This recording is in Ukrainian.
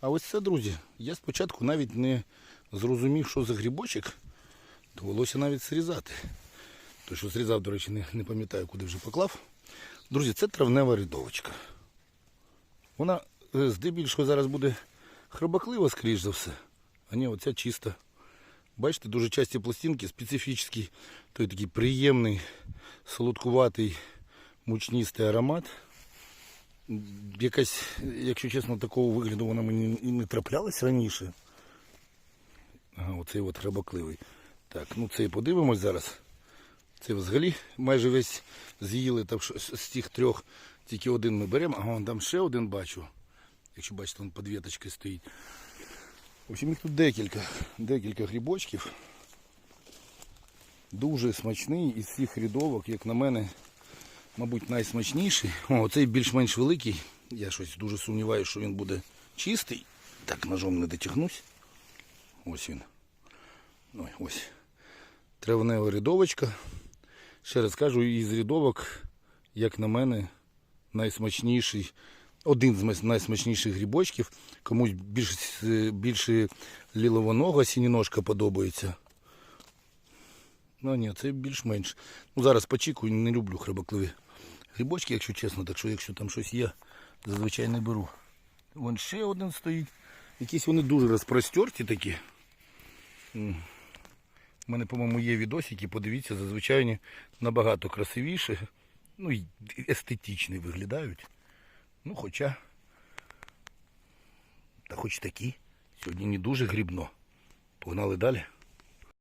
А ось це, друзі, я спочатку навіть не зрозумів, що за грибочок. Довелося навіть зрізати. Той, що зрізав, до речі, не, не пам'ятаю, куди вже поклав. Друзі, це травнева рядовочка. Вона е, здебільшого зараз буде хробаклива, скоріш за все. А ні, оця чиста. Бачите, дуже часті пластинки, специфічний, той такий приємний, солодкуватий, мучністий аромат. Якась, якщо чесно, такого вигляду вона мені і не траплялась раніше. Ага, оцей от храбакливий. Так, ну цей подивимось зараз. Це взагалі майже весь з'їли що з тих трьох, тільки один ми беремо, ага, вон там ще один бачу. Якщо бачите, він під віточкою стоїть. В общем, їх тут декілька, декілька грибочків. Дуже смачний із всіх рядовок, як на мене, мабуть, найсмачніший. О, оцей більш-менш великий. Я щось дуже сумніваюся, що він буде чистий. Так, ножом не дотягнусь. Ось він. Ой, ось. Травнева рядовочка. Ще раз кажу, із рядовок, як на мене, найсмачніший. Один з найсмачніших грибочків. Комусь більш, е, більше ліловоного сініножка подобається. Ну ні, це більш-менш. Ну зараз почікую, не люблю храбакливі грибочки, якщо чесно, так що якщо там щось є, зазвичай не беру. Вон ще один стоїть. Якісь вони дуже розпростерті такі. У мене, по-моєму, є відосики, подивіться, зазвичай набагато красивіші, ну і естетичні виглядають. Ну, хоча, та хоч такі. Сьогодні не дуже грибно. Погнали далі.